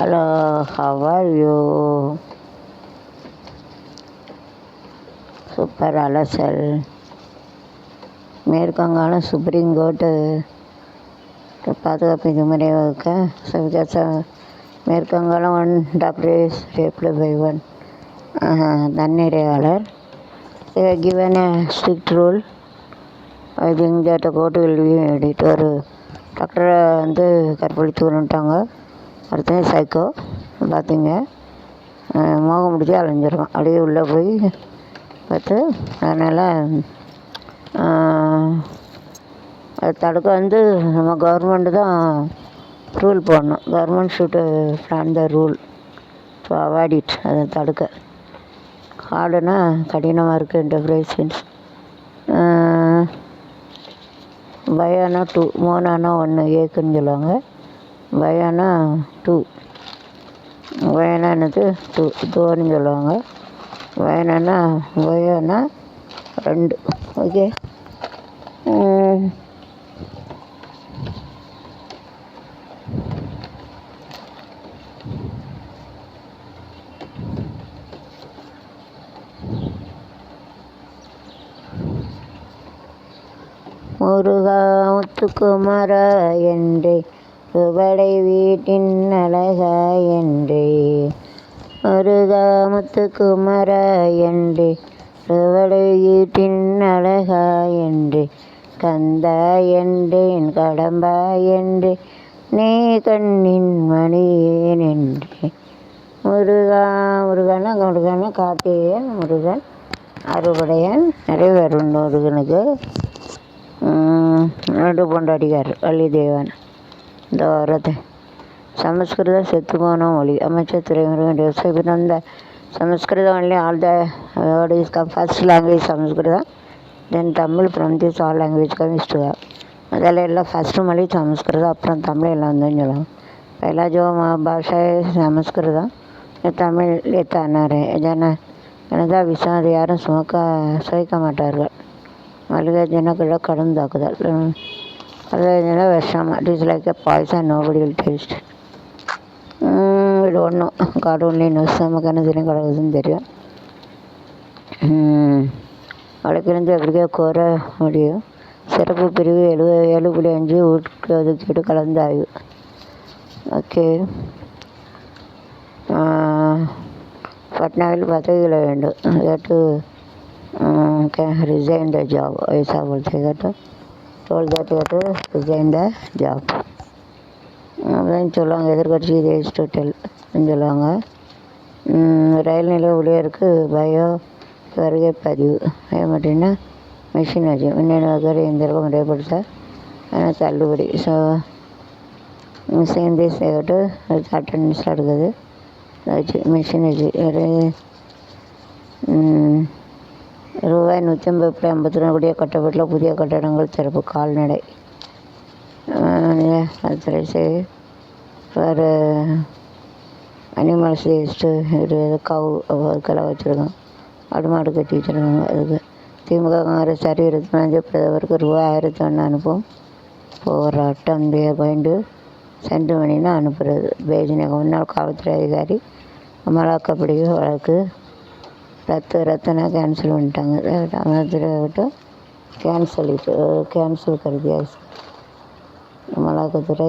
Hello how are you super அலசல் மேற்கங்காலம் Supreme court பாதுகாப்பு விதிமுறை வகுக்க சவிகாச மேற்கங்காலம் one doctor raped by one தன்னிறையாளர் given a strict rule I think that court will be edit ஒரு டாக்டரை வந்து கற்பழித்து கொண்டுட்டாங்க. ஒருத்தன் சைக்கோ பார்த்தீங்க மோக முடிச்சு அலைஞ்சிருக்கான் அப்படியே உள்ளே போய் பார்த்து அதனால் அது தடுக்க வந்து நம்ம கவர்மெண்ட்டு தான் ரூல் போடணும். Government should plan the rule to avoid it அதை தடுக்க. ஹார்டுனா கடினமாக இருக்குது இன்டர்பிரேஷன்ஸ் பயானா டூ மூணானா ஒன்று ஏக்குன்னு சொல்லுவாங்க. வயனா டூ. வயனானது டூ. டூன்னு சொல்லுவாங்க. வயனானா வயனா ரெண்டு. ஓகே. முருகா முத்துக்குமார என்றே. சுவடை வீட்டின் அழகா என்றே. முருகா குமர என்றே. சுவடை வீட்டின் அழகா என்றே. கந்தா என்றேன் கடம்பா என்றே. நீ கண்ணின் மணியேன் என்றே. முருகா முருகனா முருகனா கார்த்திகேயன் முருகன் அறுபடையன் நிறைவேறும் முருகனுக்கு ரெண்டு பொண்டாட்டிக்கார் வள்ளிதேவன் இந்த வாரத்தை செத்து செத்துப்போன மொழி அமைச்சர் Duraimurugan விவசாயத்திலிருந்த Sanskrit only all the is a first language Sanskrit then Tamil from this all language comes to முதல்ல எல்லாம் ஃபஸ்ட்டு மொழி சமஸ்கிருதம் அப்புறம் தமிழ் எல்லாம் வந்துன்னு சொல்லுவோம் પહેલાં ஜோ ભાષા એ સંસ્કૃત தமிழ் ஏத்தானார் ஏன்னா எனதான் விஷயம் அது யாரும் சுமக்க சுவைக்க மாட்டார்கள். மளிகை ஜனக்குள்ள கடன் தாக்குதல். ಅದರಿಂದ ವಿಶ್ರಮ it like a poison nobody will taste we don't know God only knows നമുക്കങ്ങനെ ഇതിനെ കളതും തരും வழக்கிலிருந்து அப்படியே கோர முடியும்? சிறப்பு பிரிவு எழுவ ஏழு புள்ளி அஞ்சு உட்கு ஒதுக்கீடு கலந்து ஆய்வு ஓகே. பட்னாவில் பதவியில் வேண்டும். கேட்டு ரிசைன் த ஜாப் வயசாக பொறுத்து கேட்டு டோல் தட் கேட்டு ரிசைன் ஜாப் அப்படின்னு சொல்லுவாங்க எதிர்கட்சி தேஸ் டு டெல் சொல்லுவாங்க. ரயில் நிலைய ஊழியருக்கு பயோ வருகை பதிவு. ஏமாட்டின்னா மிஷின் வச்சு மின்னணு வகை எந்திரம் முறைப்படுத்த தள்ளுபடி. ஸோ சேர்ந்து செய்யட்டு அட்டண்டன்ஸ் எடுக்குது. வச்சு மிஷின் வச்சு ரூபாய் நூற்றி ஐம்பது புள்ளி ஐம்பத்தி ரெண்டு கோடியே கட்டப்பட்டுள்ள புதிய கட்டடங்கள் திறப்பு கால்நடை. அதுத்துறை செய் ஃபார் அனிமல்ஸ் வேஸ்ட்டு இது கவு அதுக்கெல்லாம் வச்சுருக்கோம். ஆடு மாடு கட்டி வச்சுருக்காங்க அதுக்கு. திமுக காங்கிரஸ் சரி இருபத்தஞ்சு பிரதமருக்கு ரூபாய் ஆயிரத்தி ஒன்று அனுப்பும் போராட்டம் பயந்து சென்று மணின்னு அனுப்புகிறது பேஜினக முன்னாள் காவல்துறை அதிகாரி அமலாக்கப்பிடிவு வழக்கு. ரத்து ரத்தனா கேன்சல் பண்ணிட்டாங்க. ரத்னாத்துறைவிட்டு கேன்சல் இது கேன்சல் கருதியா? தியா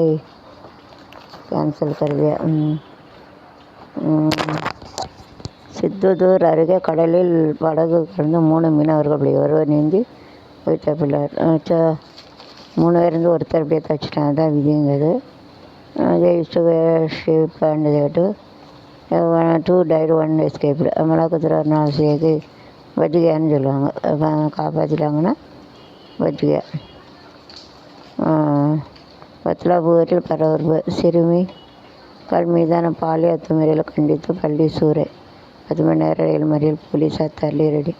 கேன்சல் கர் தியா அருகே கடலில் படகு கடந்து மூணு மீனவர்கள் அப்படி ஒருவர் நீந்தி வீட்டை பிள்ளார். மூணு பேர் இருந்து ஒருத்தர் அப்படியே தச்சுட்டாங்க தான் விதிங்கிறது. ஜெயிச்சு ship and two tied one escaped அமலாக்கத்துறை நாசியாக்கு வஜ்ஜிகான்னு சொல்லுவாங்க. காப்பாற்றிட்டாங்கன்னா வஜ்ஜிகா பத்லாபூரில் பரவரப்பு சிறுமி கல் மீதான பாலியல் அத்துமீறலை கண்டித்து பள்ளி சூறை. பத்து மணி நேரம் ரயில் மறியல் போலீஸார் தள்ளிரடி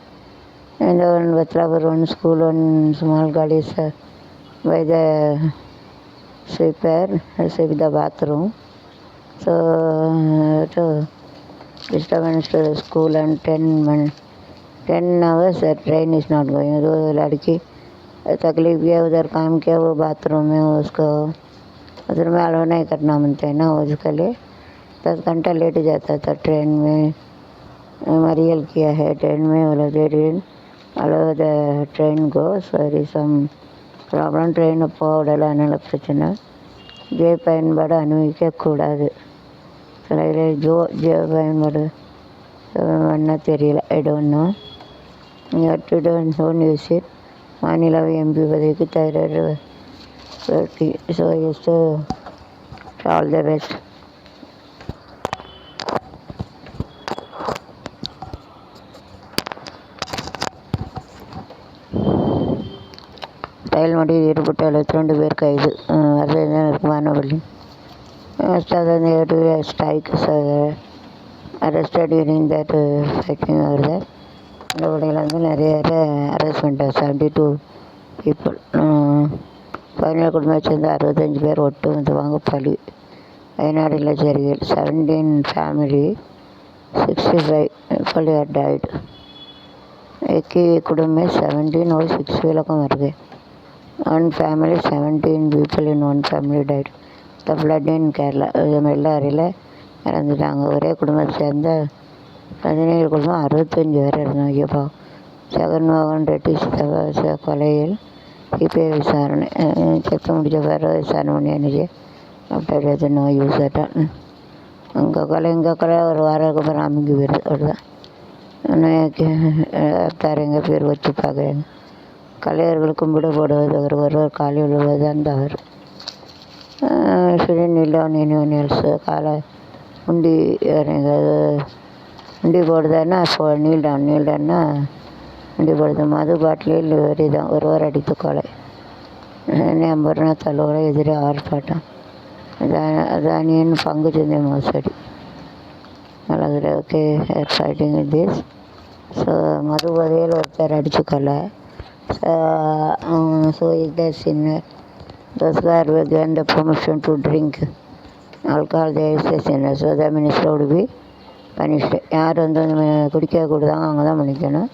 இந்த one Badlapur one school one small college by the sweeper sweep the so to disturbance to the school and 10 min 10 hours the train is not going तो लड़की तकलीफ किया उधर काम किया वो बाथरूम में उसको बाथरूम में अलाउ नहीं करना मानते हैं ना उसके लिए दस घंटा लेट जाता था ट्रेन में मरियल किया है ट्रेन में बोला they didn't allow the train go sorry some problem train போக விடலை அதனால் பிரச்சனை ஜே பயன்பாடு அனுமதிக்கக்கூடாது கலையில் இதில் ஜோ ஜே என்ன தெரியல I don't know to don't don't use it மாநிலவை MP பதவிக்கு தயார் so use to all the best ரயில் மறியலில் ஈடுபட்ட எழுபத்தி ரெண்டு பேர் கைது sudden they do a strike, so they arrested during that uh, fighting நிறைய பேர் அரெஸ்ட் பண்ணிட்டார் செவன்டி டூ பீப்புள் பதினேழு குடும்பத்தை சேர்ந்து அறுபத்தஞ்சி பேர் ஒட்டு வந்து வாங்க பழி Wayanad இளச்சரிகள் seventeen family sixty five people had died எக்கி குடும்பமே செவன்டீன் ஒரு சிக்ஸ் ஃபைவ்லக்கும் வருது. One family seventeen people in one family died the flood in Kerala வெள்ளாரியில் இறந்துட்டாங்க. ஒரே குடும்பத்தை சேர்ந்த பதினேழு குடும்பம் அறுபத்தஞ்சி பேர் இருந்தாங்க இப்போ. ஜெகன்மோகன் ரெட்டி கொலையில் சிபிஐ விசாரணை செத்து முடிஞ்ச பிறகு விசாரணை பண்ணி அன்றைக்கி ஆஃப்டர் எது நோய் யூஸ் ஆட்டான் அங்கே கொலை இங்கே கொலை ஒரு வாரம் அப்புறம் அமைங்க போயிடுது. அவ்வளோதான் தாரங்க பேர் வச்சு பார்க்குறாங்க. கலைஞர்கள் கும்பிட போடுவது ஒரு ஒருவர் காலில் விழுவது அந்த அவர் ஷுடன் இல்லை anyone else காலை உண்டி எங்கேயாவது உண்டி போடுதான்னா இப்போ நீல் டவுன் உண்டி போடுது. மது பாட்டிலில் வெறி தான் ஒருவர் அடித்து கொலை. அம்பர்னா தலோட எதிரே ஆர்ப்பாட்டம். அதானியன் பங்கு சந்தை மோசடி. நல்லது okay here fighting with this so மது போதையில் ஒருத்தர் அடித்து கொலை. ஸோ இது சின்ன Those guys were given the permission to drink. Alcohol, they stationed. So the minister would be punished. யார் வந்து குடிக்க கூடுதாங்க அவங்க தான் பண்ணிக்கணும்.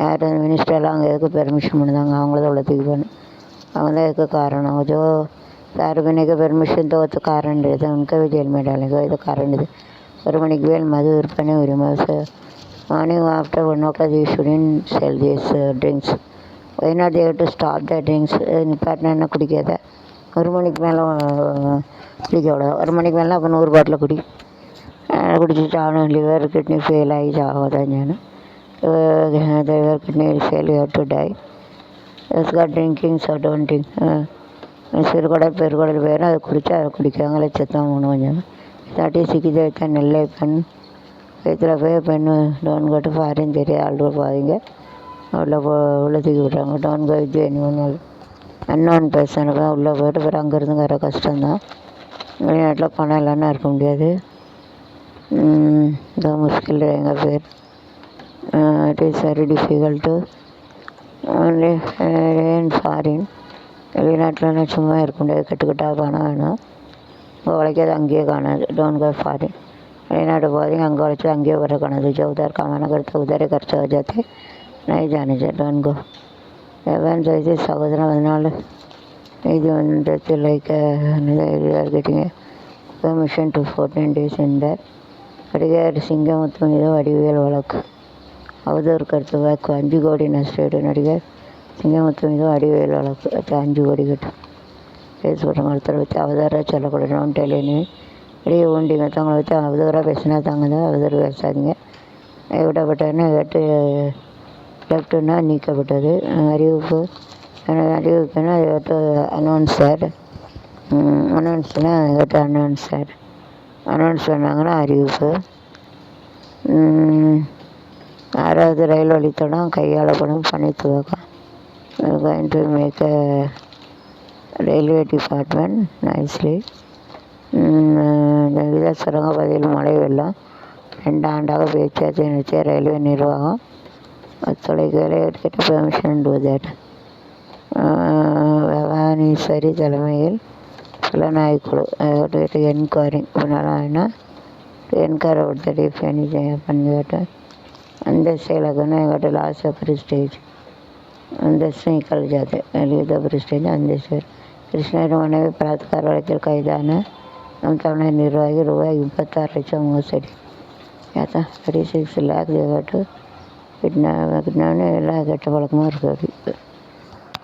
யார் வந்து மினிஸ்டர்லாம் அங்கே எதுக்கு பெர்மிஷன் பண்ணுதாங்க? அவங்கள தான் உள்ள தூக்கி அவங்க தான் எதுக்கு காரணம்? ஜோ సార్ వినక పెర్మిషన్ తోచు కారండి ఇంకా జైలు మేడాలి ఇది కారండి ஒரு மணிக்கு மேல் மது விற்பனை உரிமை. Morning after one o'clock you shouldn't sell these drinks why not they've to stop the drinks நிப்பாட்டினா என்ன குடிக்காத? ஒரு மணிக்கு மேலே குடிக்க விடாது ஒரு மணிக்கு மேலே அப்போ நூறு பாட்டில் குடி. குடிச்சிட்டு அவனும் லிவர் கிட்னி ஃபெயில் ஆகி சாவதான் ஞான liver kidney fail to die எஸ்கா drinking so don't drink சிறுகுடல் பெருகுடல் பேரும் அதை குடித்தா அதை குடிக்காங்க. லட்சத்தான் மூணு கொஞ்சம் இதாட்டி சிக்கித வைத்த நெல்லை பெண் வயிற்றில் போய் பெண் டோன் கட்டு ஃபாரின் தெரியாது. ஆள் பாருங்க உள்ளே போ உள்ளே தூக்கி விட்டாங்க don't go with any one unknown பர்சனுக்கு உள்ளே போயிட்டு அப்புறம் அங்கேருந்து வர கஷ்டம்தான். வெளிநாட்டில் பணம் இல்லைன்னா இருக்க முடியாது. இதான் முஸ்கில் எங்கள் பேர். It is very difficult only foreign வெளிநாட்டிலனா சும்மா இருக்க முடியாது. கட்டுக்கிட்டா பணம் வேணும். இங்கே உழைக்காது அங்கேயே காணாது. டோன் கோ ஃபாரின் வெளிநாடு போதீங்க அங்கே உழைச்சது அங்கேயே வர காணாது. ஜவுதார் காமான கருத்து உதாரி கருத்து வச்சாத்தே ನೈಜಾನಿಜ ಇದು ಸಹೋದರ ಹದಿನಾಳು நீதிமன்றத்தில் வைக்க நிலையார்கிட்டீங்க பெர்மிஷன் டு ஃபோர்டீன் டேஸ் என்பார் நடிகர் சிங்கமுத்து மீது வடிவியல் வழக்கு அவதூறு கருத்து வழக்கு அஞ்சு கோடி நஷ்டீடு நடிகர் சிங்கமுத்து மீது வடிவியல் வழக்கு அது அஞ்சு கோடி கிட்டும் கேஸ் போட்டவங்க ஒருத்தர் வச்சு அவதாராக சொல்லக்கூடாதுன்னு டெலினி வெளியே ஊண்டி மற்றவங்களை வச்சு அவதூறாக பேசினா தாங்க தான் அவதூறு பேசாதீங்க விடப்பட்டோன்னே கேட்டு லெஃப்ட்டுன்னா நீக்கப்பட்டது. அறிவிப்பு. அறிவிப்புனா அதை விட்டு அனௌன்ஸ் சார் அனௌன்ஸ்னா அதை அனௌன்ஸ் சார் அனௌன்ஸ் பண்ணாங்கன்னா அறிவிப்பு. ஆறாவது ரயில் வழித்தடம் கையாளப்படும் பணி துவக்கம் going to make railway department nicely with சுரங்கப்பாதையில் மழை வெள்ளம். ரெண்டு ஆண்டாக பேச்சுவார்த்தை நடத்திய ரயில்வே நிர்வாகம். ஒத்துழைக்கவில்லை பெர்மிஷன் டு தட் வவானீஸ்வரி தலைமையில் புலனாய்க்குழு கேட்டு என்கொயரிங் புலனாய்னா என்கொயரி கொடுத்த டீப் எனிதிங் பண்ணி கேட்டு. அந்த செயலகன்னு எங்கிட்ட லாஸ்ட் பிரிஸ்டேஜ் அந்த ஸ்ரீ கல்ஜாது லீத பிரிஸ்டேஜ் அந்த ஸ்டேஜ் ಕೃಷ್ಣಯ್ಯನ ಮನೆಗೆ ಬಲಾತ್ಕಾರ ಒಳಗೆ ಕೈದಾನ ನಮ್ಮ ತವಣ ನಿರ್ವಾಗಿ ರೂಪಾಯಿ ಇಪ್ಪತ್ತಾರು ಲಕ್ಷ ಮೂವತ್ತು ಅಡಿ ಆಯ್ತಾ ಥರ್ಟಿ ಸಿಕ್ಸ್ ಲ್ಯಾಕ್ ದೇವಟ್ಟು கிட்னா கிட்னான்னு எல்லா கெட்ட பழக்கமும் இருக்குது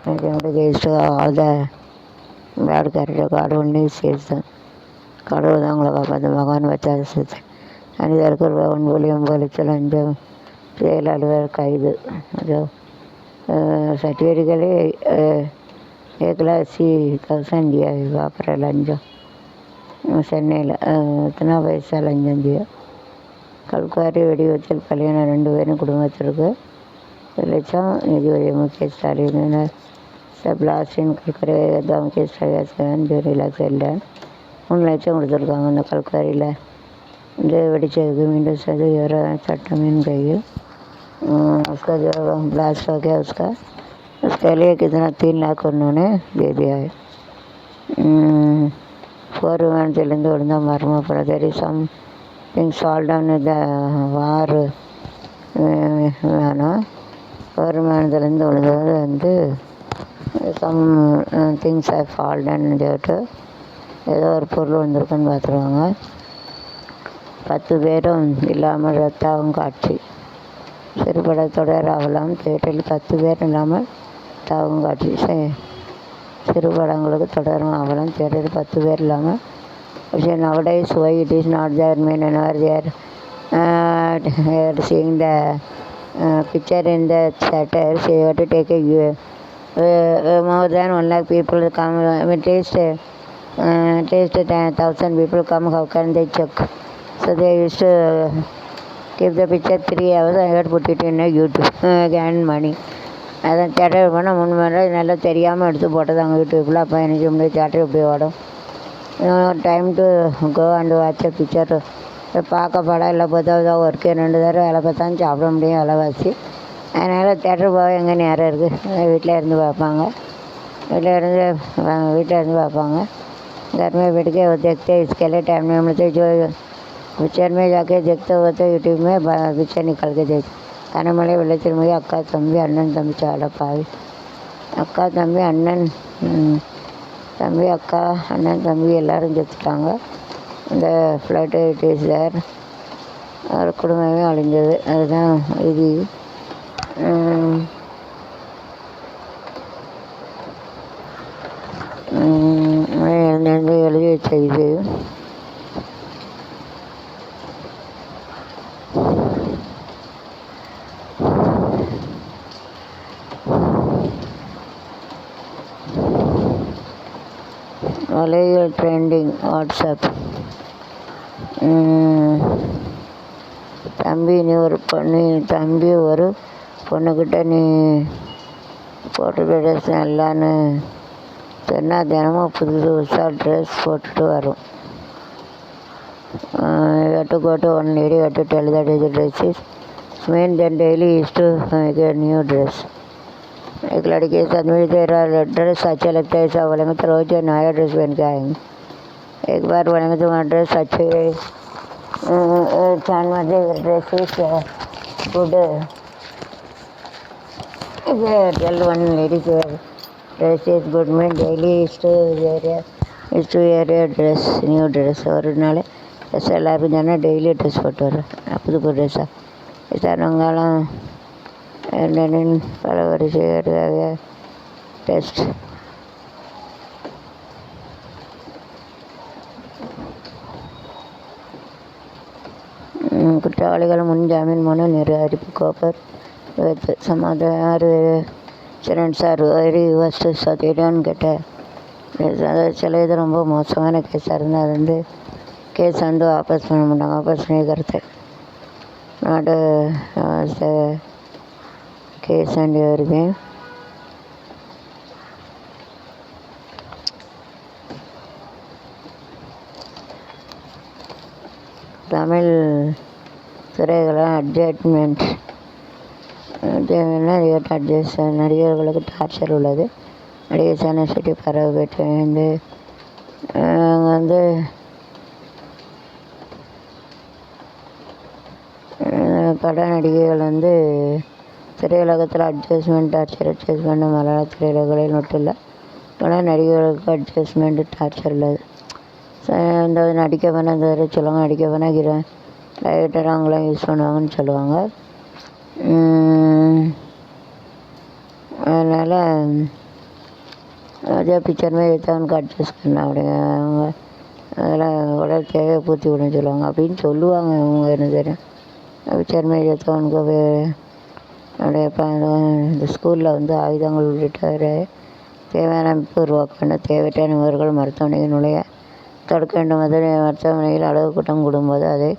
ഞങ്ങളുടെ കേസ് അത് ആൾക്കാരുടെ കടവുണ്ട് കേസ് കടവ് ഞങ്ങളെ കാപ്പാത്തും ഭഗവാൻ പറ്റാത്ത അനിതർക്ക് ഒൻപൊലി ഒമ്പൊലിച്ചൽ അഞ്ച് ജയിലാളികൾക്ക് ഇത് ഒരു സർട്ടിഫിക്കറ്റിൽ ഏക്ലാസി തൗസൻഡ് ചെയ്യുക പാപ്പറയിൽ അഞ്ചോ ചെന്നൈയിൽ എത്ര പൈസ അഞ്ചഞ്ച് ചെയ്യുക लाख अस्सी थाउजेंड दिया है वापरा लंजम சென்னையில் எத்தனை பைசா லஞ்சம் दिया கல்குவாரி வெடிவத்தில் கல்யாணம் ரெண்டு பேரும் குடும்பத்திற்கு ஒரு லட்சம் நிதியுதவி முகேஷ் ஸ்டாலின் பிளாஸ்டின் கல்கரை தான் முகேஷ் ஸ்டாலின் ஜூரி லேக்ஸ் எல்லாம் மூணு லட்சம் கொடுத்துருக்காங்க அந்த கல்குவாரியில் இந்த வெடிச்சதுக்கு மீண்டும் சது சட்டமின் கையில் उसका जो ब्लास्ट हो गया उसका उसके लिए कितना तीन लाख उन्होंने दे दिया है போர் விமானத்திலிருந்து விழுந்த மர்ம பிரதரி சம் திங் சால்வ் வார் வேணும். போர் விமானத்திலேருந்து விழுந்தது வந்து சம் திங்ஸ் ஆர் ஃபால்டன்னு சொல்லிட்டு ஏதோ ஒரு பொருள் வந்திருக்குன்னு பார்த்துருவாங்க. பத்து பேரும் இல்லாமல் ரத்தாவும் காட்சி. சிறுபட தொடர் ஆகலாம் தேட்டரில் பத்து பேர் இல்லாமல் தாவும் காட்சி. சிறுபடங்களுக்கு தொடரும் ஆகலாம் தேட்டரில் பத்து பேர் இல்லாமல் Because nowadays why it is not there, mean whenever they are, uh, they are seeing the uh, picture in the shutters, they have to take a, uh, more than 1 lakh people come, I mean, at least, uh, at least 10,000 people come, how can they check? So they used to keep the picture 3 hours, I had put it in a YouTube, uh, and money. அதான் theatre பண்ண மூணு மணி நேரம் நல்லா தெரியாமல் எடுத்து போட்டது அவங்க யூடியூப்பில் அப்போ எனக்கு முடியும் தேட்டர் இப்படி ஓடும் time to go and watch picture பார்க்க படம் இல்லை பார்த்தா ஒர்க்கு ரெண்டு தடவை வேலை பார்த்தாலும் சாப்பிட முடியும் விலைவாசி அதனால் தேட்டர் போக எங்கே நேரம் இருக்குது வீட்டில் இருந்து பார்ப்பாங்க வீட்டில் இருந்து வீட்டில் இருந்து பார்ப்பாங்க घर में बैठ के वो देखते इसके लिए टाइम नहीं मिलते जो पिक्चर में जाके देखते हो तो यूट्यूब में पिक्चर निकल के देख கனமலை வெள்ளத்தின்மொழி அக்கா தம்பி அண்ணன் தம்பி சாலப்பாவி அக்கா தம்பி அண்ணன் தம்பி அக்கா அண்ணன் தம்பி எல்லோரும் செத்துட்டாங்க. இந்த ஃப்ளைட் இட் அவர் குடும்பமே அழிஞ்சது. அதுதான் இது எழுந்து எழுதி வச்ச இது. வாட்ஸ்அப் தம்பி நீ ஒரு பொண்ணு தம்பி ஒரு பொண்ணுக்கிட்ட நீ போட்டு ட்ரெஸ் நல்லான்னு சொன்னால் தினமும் புது புதுசாக ட்ரெஸ் போட்டுட்டு வரும் எட்டு கோட்டு ஒன் லேடி எட்டு tell that is dresses main then daily is to make a new dress एक लड़की के साथ में तेरा ड्रेस अच्छा लगता है ऐसा बोलेंगे तो रोज नया ड्रेस पहन के आएंगे एक बार बोलेंगे तुम्हारा ड्रेस अच्छे छान मध्ये dress is good tell one ladies dress is good mean daily is to wear is to wear dress new dress ஒரு நாள் ட்ரெஸ் எல்லாருக்கும் சொன்னால் டெய்லி ட்ரெஸ் போட்டு வர்றேன் புது புது ட்ரெஸ்ஸாக விசாரணங்காலம் என்னென்னு பல வரிசையாக டெஸ்ட் குற்றவாளிகள் முன் ஜாமீன் மனு நிராகரிப்பு கோப்பர் வித்து சமாதான சரண் சார் வெரி ஃபஸ்ட்டு சத்தியடான்னு கேட்டேன் சில இது ரொம்ப மோசமான கேஸாக இருந்தால் அது வந்து கேஸ் வந்து வாபஸ் பண்ண மாட்டாங்க வாபஸ் பண்ணிக்கிறது நாட் கேஸ் வேண்டி வருது தமிழ் துறைகளை அட்ஜஸ்ட்மெண்ட் அட்ஜஸ்ட் நடிகர்களுக்கு டார்ச்சர் உள்ளது. நடிகை சனசெட்டி பறவை பெற்று வந்து அங்கே வந்து பட நடிகைகள் வந்து திரையுலகத்தில் அட்ஜஸ்ட்மெண்ட் டார்ச்சர் அட்ஜஸ்ட்மெண்ட் மலையாள திரையுலகில் மட்டும் இல்லை பல நடிகர்களுக்கு அட்ஜஸ்ட்மெண்ட் டார்ச்சர் உள்ளது. இந்த நடிக்க வேணாம் இந்த வரை சொல்லுவாங்க நடிக்க வேணாம் லைட்டர் அவங்களாம் யூஸ் பண்ணுவாங்கன்னு சொல்லுவாங்க. அதனால் அதே பிக்சர் மாதிரி எடுத்தவனுக்கு அட்ஜஸ்ட் பண்ண அப்படிங்க அவங்க அதெல்லாம் உடல் தேவையை பூர்த்தி பண்ண சொல்லுவாங்க. அப்படின்னு சொல்லுவாங்க அவங்க என்ன தெரியும். பிக்சர் எடுத்தவனுக்கு அப்படியே இந்த ஸ்கூலில் வந்து ஆயுதங்கள் உள்ளிட்ட தேவையான அமைப்பு உருவாக்கணும். தேவையற்ற நிபுணர்கள் மருத்துவமனையில் நுழைய தடுக்க வேண்டும் முதல் மருத்துவமனையில் அளவு கூட்டம் கூடும்போது அதை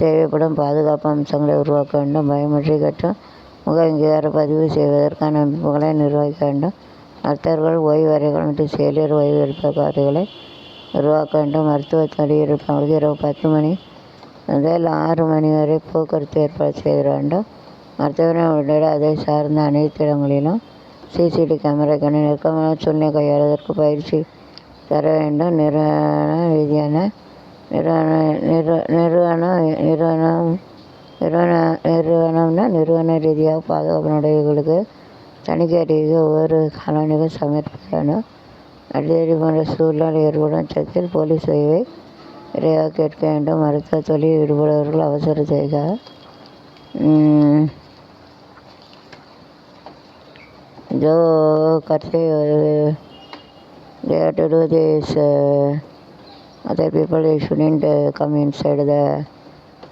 தேவைப்படும் பாதுகாப்பு அம்சங்களை உருவாக்க வேண்டும் பயோமெட்ரிக் மற்றும் முக அங்கீகார பதிவு செய்வதற்கான அமைப்புகளை நிர்வகிக்க வேண்டும். மருத்துவர்கள் ஓய்வறைகள் மற்றும் செவிலியர் ஓய்வு எடுப்பவர்களை உருவாக்க வேண்டும். மருத்துவ தொழில் இருப்பவர்களுக்கு இரவு பத்து மணி முதல் ஆறு மணி வரை போக்குவரத்து ஏற்பாடு செய்ய வேண்டும். மருத்துவமனை உள்ளிட்ட அதை சார்ந்த அனைத்து இடங்களிலும் சிசிடி கேமரா நெருக்கமான சூழ்நிலை கையாளுவதற்கு பயிற்சி தர வேண்டும். நிறுவன ரீதியான நிறுவன நிறு நிறுவன நிறுவனம் நிறுவன நிறுவனம்னா நிறுவன ரீதியாக பாதுகாப்பு நடவடிக்கைகளுக்கு தணிக்கை அறிக்கை ஒவ்வொரு காலனிக்கும் சமர்ப்பிக்க வேண்டும் அடிதடி போன்ற சூழ்நிலை ஏற்படும் பட்சத்தில் போலீஸ் உதவியை விரைவாக கேட்க வேண்டும் மருத்துவ தொழில் ஈடுபடுபவர்கள் அவசர தேவைக்காக जो करते they have to do this uh, other people they shouldn't uh, come inside the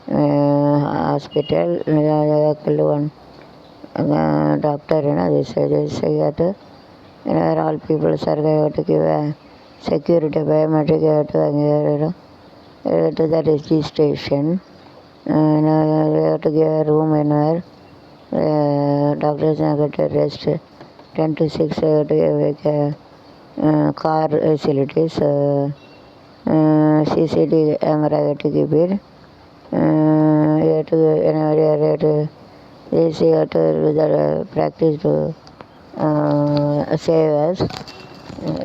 uh, hospital kill one uh, doctor you know they say they say that you know all people are going to give a security biometric you have to you know, uh, to the registration uh, you know, they have to give a room in where uh, doctors are going to rest 10 to 6 uh, to make uh, uh, car facilities uh, CCTV camera வீட்டுக்கு பேர் ஏட்டுக்கு என்ன வழியாக ஏட்டு AC ஏட்டு இருக்குது practice சேவர்ஸ்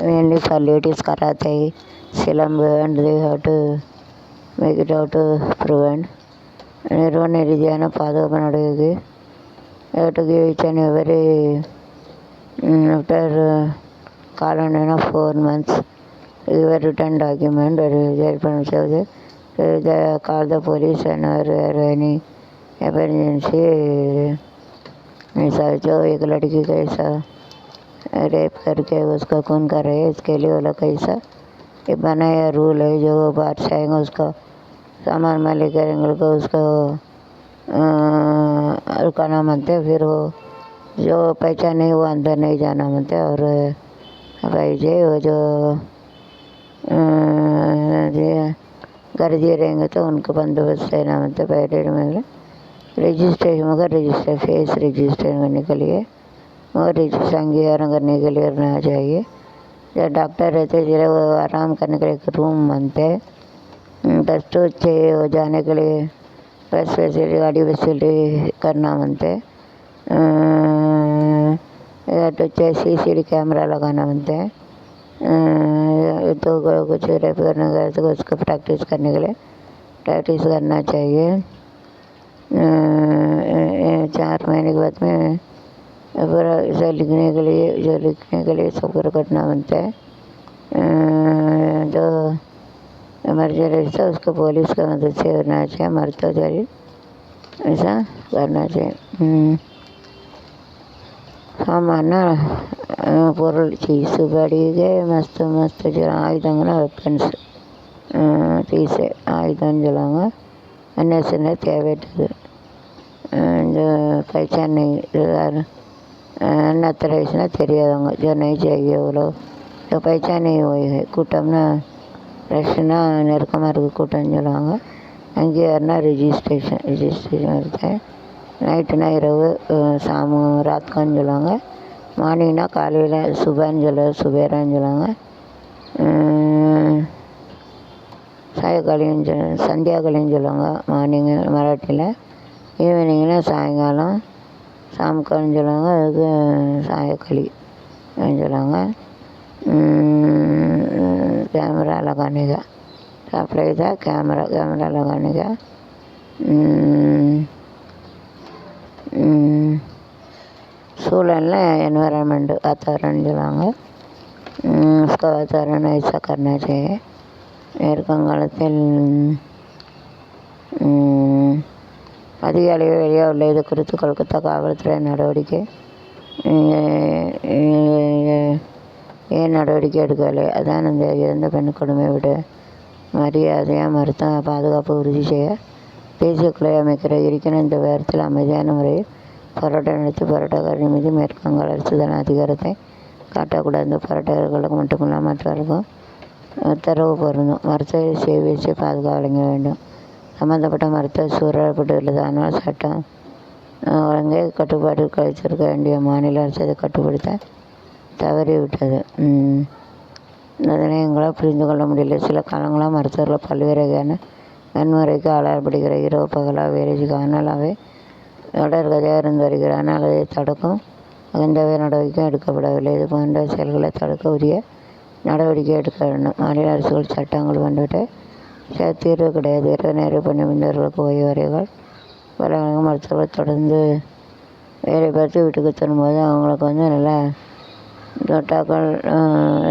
mainly for ladies கராத்தை சிலம்பு and how to make it out proven நிறுவன ரீதியான பாதுகாப்பு நடக்குது ஏட்டுக்கு வெரி வரி after காலனா four months written document their themselves uh, they call the police and or, any emergency ऐसा जो एक लड़की का ऐसा रेप करके उसका खून कर रहे हैं इसके लिए वो लोग कैसा ये बनाया रूल है जो बादशाह आएँगे उसको सामान मालिक करेंगे को उसको रुकाना मानते फिर वो जो पहचान नहीं वो अंदर नहीं जाना मानते और भाई जी वो जो अ, ये गर्जी रहेंगे तो उनको बंदोबस्त देना मानते बैठे में रजिस्ट्रेशन मगर रजिस्टर फेस रजिस्ट्रेशन करने के लिए मगर रजिस्टर अंगीकार करने के लिए रहना चाहिए जब डॉक्टर रहते जरा वो आराम करने के लिए एक रूम बनते हैं चाहिए हो जाने के लिए बस फैसिलिटी गाड़ी फैसिलिटी करना बनते हैं तो चाहिए सी सी कैमरा लगाना बनते हैं अ, तो कुछ रेप करने गए तो उसको प्रैक्टिस करने के लिए। प्रैक्टिस करना चाहिए। चार महीने के बाद में फिर इसे लिखने के लिए जो लिखने के लिए सब करना बनता है। जो मर्ज़ी रहता है उसको पुलिस का मदद से होना चाहिए मरता तो जारी ऐसा करना चाहिए। हम मानना। ಪೊರ್ಲು ಚೀಸ್ ಕಡೆಗೆ மஸ்து ಮಸ್ತ್ ಆಯುಧಂಗಳ ವೆಪನ್ಸ್ பீஸு ஆயுதம்னு சொல்லுவாங்க. நெசன தேவையற்றது. இந்த கை சென்னை நத்திர வயசுனா தெரியாதவங்க. சென்னை செய்யவளோ இந்த பைச்சானை கூட்டம்னா ரஷ்னா நெருக்கமாக இருக்குது கூட்டம்னு சொல்லுவாங்க. அங்கே யாருன்னா ரிஜிஸ்ட்ரேஷன் ரிஜிஸ்ட்ரேஷன் எடுத்தேன் நைட்டுனா இரவு சாமு ராத்கான்னு சொல்லுவாங்க. மார்னிங்னால் காலையில் சுபன்னு சொல்ல சுபேரான்னு சொல்லுவாங்க. சாயங்காலின்னு சொல் சந்தியாகாலின்னு சொல்லுவாங்க மார்னிங்கு மராட்டியில் ஈவினிங்கில் சாயங்காலம் சாம்கால்னு சொல்லுவாங்க அதுக்கு சாயக்களி சொல்லுவாங்க. கேமரா கேமரால சப்ளை தான் கேமரா கேமரால காணிக்க कैमरा लगाने का சூழல்ல एनवायरनमेंट वातावरण சொல்லுவாங்க उसका वातावरण ऐसा करना चाहिए மேற்கங்காலத்தில் ம், அதிக அளவில் வெளியாக உள்ள இது குறித்து கொல்கத்தா காவல்துறை நடவடிக்கை அஹ், அஹ், ஏன் நடவடிக்கை எடுக்கவில்லை அதான் அந்த இறந்த பெண் கொடுமை விட மரியாதையாக மருத்துவ பாதுகாப்பு உறுதி செய்ய தேசிய குழு அமைக்கிற இருக்கிற இந்த விவரத்தில் அமைதியான முறையில் போராட்டம் நடத்தி போராட்டக்காரர்கள் மீது மேற்கங்கால அரசு தன் அதிகாரத்தை காட்டக்கூடாது. போராட்டக்காரர்களுக்கு மட்டுமில்லாமல் மற்றவர்களுக்கும் உத்தரவு பொருந்தும். மருத்துவ சேவை பாதுகாப்பு வழங்க வேண்டும். சம்மந்தப்பட்ட மருத்துவ சூழப்பட்டுள்ளது ஆனால் சட்டம் வழங்கி ஒழுங்கை கட்டுப்பாட்டுக்கு வைத்திருக்க வேண்டிய மாநில அரசு அதை கட்டுப்படுத்த தவறிவிட்டது. அதனை எங்களால் புரிந்து கொள்ள முடியல. சில காலங்களாக மருத்துவர்கள் பல்வேறு வகையான வன்முறைக்கு ஆளாகப்படுகிற இரவு பகலாக வேறு காணலாகவே தொடர்கதையாக இருந்து வருகிறானால் அதை தடுக்கும். எந்தவித நடவடிக்கையும் எடுக்கப்படவில்லை. இது போன்ற செயல்களை தடுக்க உரிய நடவடிக்கை எடுக்க வேண்டும். மாநில அரசுகள் சட்டங்கள் வந்துவிட்டு தீர்வு கிடையாது. இரவு நேர பணிபுரிந்தவர்களுக்கு ஓய்வறைகள் வழங்க மருத்துவர்கள் தொடர்ந்து வேலை பார்த்து வீட்டுக்கு திரும்பும்போது அவங்களுக்கு வந்து நல்லா தோட்டாக்கள்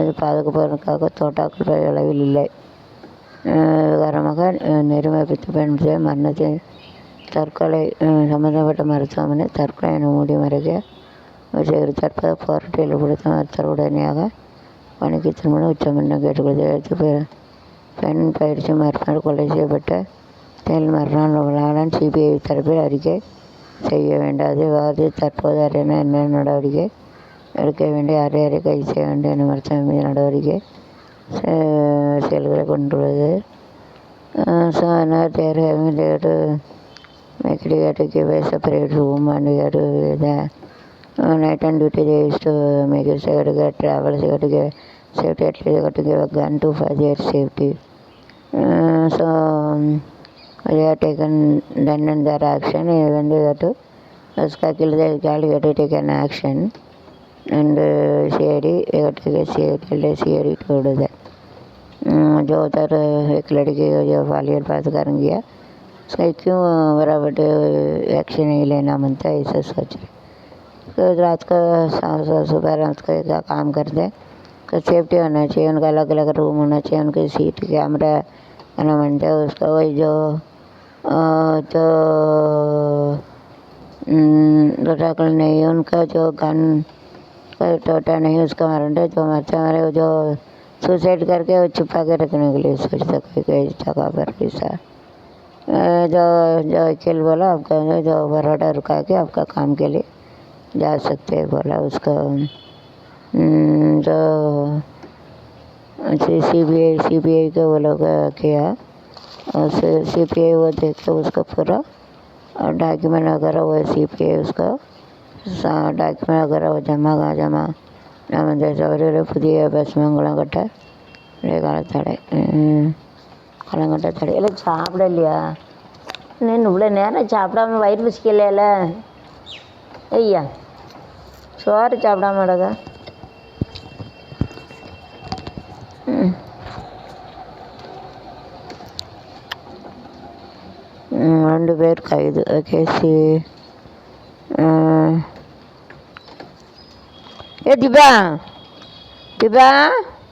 இது பாதுகாப்பதற்காக தோட்டாக்கள் பெரிய அளவில் இல்லை. காரணமாக நெருமை அஹ், பயன்படுத்த மரணத்தை தற்கொலை சம்மந்தப்பட்ட சம்பந்தப்பட்ட மருத்துவமனை தற்கொலை என மூடி மறைக்க விஜய் தற்போது போராட்டியில் கொடுத்த மருத்துவர் உடனடியாக பணிக்கு திருமணம் உச்சமன்றம் கேட்டுக்கொள்வதை அடுத்து பெண் பயிற்சி மருத்துவர் கொலை செய்யப்பட்ட தேல் மறுநாள் விழாடன் சிபிஐ தரப்பில் அறிக்கை செய்ய வேண்டாது விவாதத்தில் தற்போது அறிஞர் என்ன நடவடிக்கை எடுக்க வேண்டிய யாரை கை கைது செய்ய வேண்டும் என மருத்துவம் மீது நடவடிக்கை செ- செயல்களை கொண்டுள்ளது. ஸோ another they మేస్త్రి గారికి సెపరేట్ రూమ్ అండ్ గారు నైట్ అండ్ డ్యూటీ చేయిస్తూ మీకు సేఫ్టీగా ట్రావెల్స్ గట్టిగా సేఫ్టీ అట్లా గట్టిగా gun to five year safety so they are taken then and their action even that లస్కా kill the గాలి గట్టి టేకన్ యాక్షన్ అండ్ సిఐడి గట్టిగా సిఐడి వెళ్ళే సిఐడి टोड़ दे जो उधर एक लड़की जो ग्वालियर पास कर गया उसका क्यों बराबर एक्शन नहीं लेना बनता है ऐसा सोच तो रात को सुबह रात को का काम करते. हैं तो सेफ्टी होना चाहिए उनका अलग अलग रूम होना चाहिए उनके सीट कैमरा करना बनता है उसका वही जो अ, जो टोटाकल नहीं उनका जो गन टोटा नहीं उसका मरण जो मरता मरे वो जो सुसाइड करके वो छुपा के रखने के लिए सोचता कोई जगह पर ऐसा अ, जो जो खेल बोला आपका जो जो रुका के आपका काम के लिए जा सकते हैं, बोला उसका हम्म, जो अच्छे C B I C B I का वो लोग किया, और सी पी आई वो देख के उसका पूरा, और डॉक्यूमेंट वगैरह वो सी पी आई उसका डॉक्यूमेंट वगैरह वो जमा जमा जैसे ನಮ್ಮ ದೇಶದವರಿಗೆ बस मंगला ಗಟ್ಟ ಬೇಕಾಗ್ತಾಳೆ கலங்கட்டை தடை. சாப்பிட சாப்பிடலையா நான் இவ்வளோ நேரம் சாப்பிடாம வயிறு பசிக்கலையில ஐயா சோறு சாப்பிடாம கிடக்க. ம், ரெண்டு பேர் கைது. Okay C. ஏ திபா. திபா?